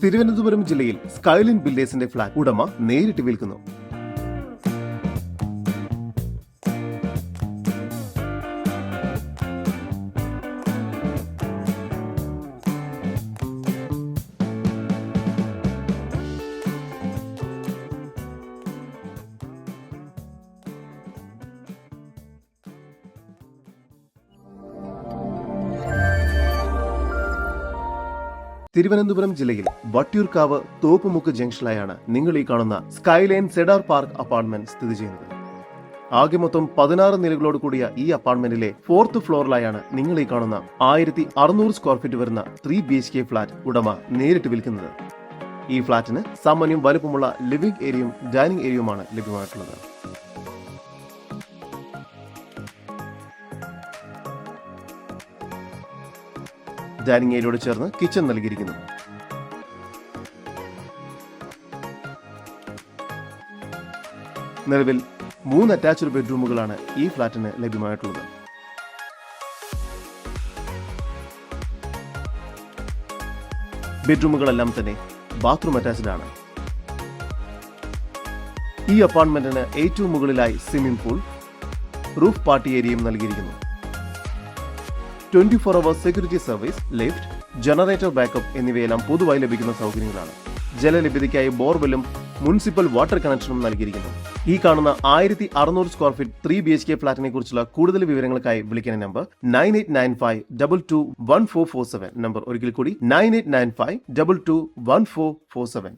തിരുവനന്തപുരം ജില്ലയിൽ സ്കൈലിൻ ബിൽഡേഴ്സിന്റെ ഫ്ളാറ്റ് ഉടമ നേരിട്ട് വിൽക്കുന്നു. തിരുവനന്തപുരം ജില്ലയിൽ വട്ടിയൂർക്കാവ് തോപ്പുമുക്ക് ജംഗ്ഷനിലായാണ് നിങ്ങൾ ഈ കാണുന്ന സ്കൈലൈൻ സെഡാർ പാർക്ക് അപ്പാർട്ട്മെന്റ് സ്ഥിതി ചെയ്യുന്നത്. ആകെ മൊത്തം പതിനാറ് നിലകളോട് കൂടിയ ഈ അപ്പാർട്ട്മെന്റിലെ ഫോർത്ത് ഫ്ലോറിലായാണ് നിങ്ങൾ ഈ കാണുന്ന ആയിരത്തി അറുന്നൂറ് സ്ക്വയർ ഫീറ്റ് വരുന്ന three B H K flat ഉടമ നേരിട്ട് വിൽക്കുന്നത്. ഈ ഫ്ളാറ്റിന് സാമാന്യം വലുപ്പമുള്ള ലിവിംഗ് ഏരിയയും ഡൈനിങ് ഏരിയയുമാണ് ലഭ്യമായിട്ടുള്ളത്. ഡൈനിങ് ഏരിയയോട് ചേർന്ന് കിച്ചൺ നൽകിയിരിക്കുന്നു. നിലവിൽ മൂന്ന് അറ്റാച്ച്ഡ് ബെഡ്റൂമുകളാണ് ഈ ഫ്ലാറ്റിന് ലഭ്യമായിട്ടുള്ളത്. ബെഡ്റൂമുകളെല്ലാം തന്നെ ബാത്റൂം അറ്റാച്ച്ഡ് ആണ്. ഈ അപ്പാർട്ട്മെന്റിന് ഏറ്റവും മുകളിലായി സ്വിമ്മിംഗ് പൂൾ റൂഫ് പാർട്ടി ഏരിയയും നൽകിയിരിക്കുന്നു. Twenty four hour security service lift generator backup എന്നിവയെല്ലാം പൊതുവായി ലഭിക്കുന്ന സൗകര്യങ്ങളാണ്. ജലലഭ്യതയ്ക്കായി ബോർവെല്ലും മുനിസിപ്പൽ വാട്ടർ കണക്ഷനും നൽകിയിരിക്കുന്നു. ഈ കാണുന്ന ആയിരത്തി അറുന്നൂറ് square feet three B H K ഫ്ളാറ്റിനെ കുറിച്ചുള്ള കൂടുതൽ വിവരങ്ങൾക്കായി വിളിക്കുന്ന number nine eight nine five double two one four four seven. Number ഒരിക്കൽ കൂടി nine eight nine five double two one four four seven.